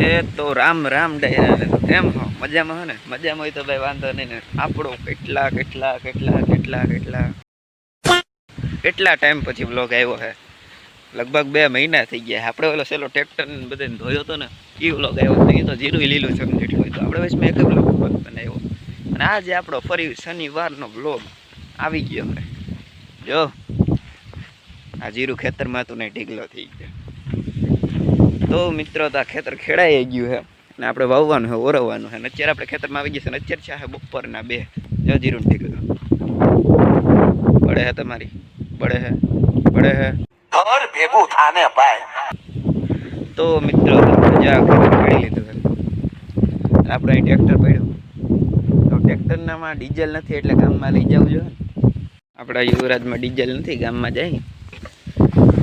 એ તો રામ રામ ડાયરા કેમ હો? મજામાં હો ને? મજામાં હોય તો ભાઈ વાંધો નહીં ને. આપણો કેટલા કેટલા કેટલા કેટલા કેટલા કેટલા ટાઈમ પછી બ્લોગ આવ્યો છે લગભગ બે મહિના થઈ ગયા. આપણે ઓલો સેલો ટ્રેક્ટર બધાને ધોયો હતો ને, એ બ્લોગ આવ્યો તો એ તો જીરું લીલું છે જેટલું હોય તો. આપણે વચમાં એક બ્લોગ બનાવ્યો. અને આજે આપણો ફરી શનિવારનો બ્લોગ આવી ગયો હવે જો. આ જીરું ખેતરમાં તો નહીં ઢીગલો થઈ ગયો. તો મિત્રો તો આ ખેતર ખેડાઈ ગયું છે. અને આપણે વાવવાનું છે ઓરવવાનું છે. અને અત્યારે આપણે ખેતરમાં આવી ગયા છે અને અત્યારે છે બપોરના બે. જો જીરું પડે છે તમારી. પડે છે. પડે છે. ઘર ભેગું થાને તો મિત્રો આપણે જો આ ખેતર ખેડી લીધું છે. આપણે અહીં ટ્રેક્ટર પડ્યું. તો ટ્રેક્ટરનામાં ડીઝલ નથી એટલે ગામમાં લઈ જવું જોઈએ. આપણા યુવરાજમાં ડીઝલ નથી ગામમાં જાય.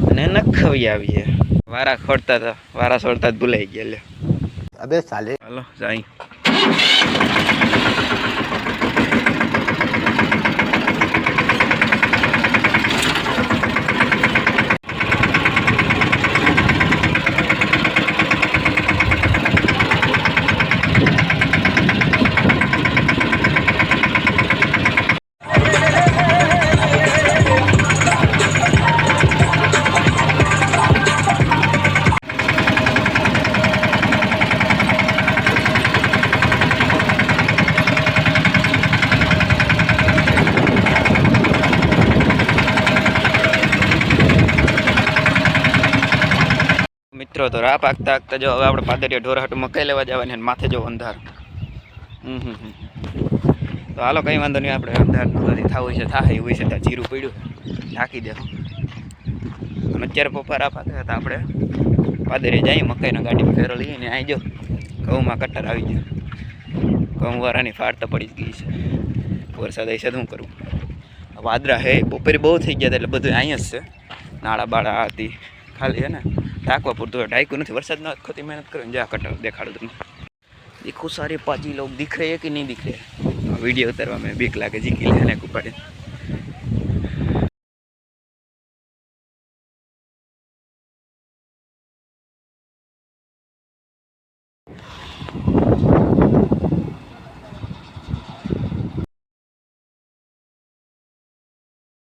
અને નખવી આવીએ વારા ખોડતા હતા. વારા છોડતા જ ભૂલાઈ ગયા લે અબે ચાલે હાલો જાય મિત્રો, તો રાહ પાકતા પાકતા જો હવે આપણે પાદરિયા ઢોરાટું મકાઈ લેવા જવાની અને માથે જો અંધાર. હમ હમ. તો હાલો, કંઈ વાંધો નહીં, આપણે અંધારનું નથી થવું છે, થાય એવું છે, ત્યાં જીરું પડ્યું ઢાંકી દે અને અત્યારે પપ્પા રાહ પાકતા હતા, આપણે પાદરે જઈએ, મકાઈના ગાડીમાં ફેરો લઈએ ને જાઓ. ઘઉંમાં કટર આવી ગયો. ઘઉં વાળાની ફાટ તો પડી ગઈ છે. વરસાદ આવી છે, શું કરવું વાદરા હે, બપોરે બહુ થઈ ગયા હતા, એટલે બધું અહીંયા જ છે. નાળા બાળા હતી. ખાલી હે ને ટાંકવા પૂરતું ટાંકું નથી. વરસાદ ન ખોતી મહેનત કરીને જા કટર દેખાડું તમને. દેખો, સારી પાજી લોક દિખ રહે કે નહીં દિખ રહે વીડિયો ઉતારવા મેં બીક લાગે, જીકી લે અને ઉપાડે.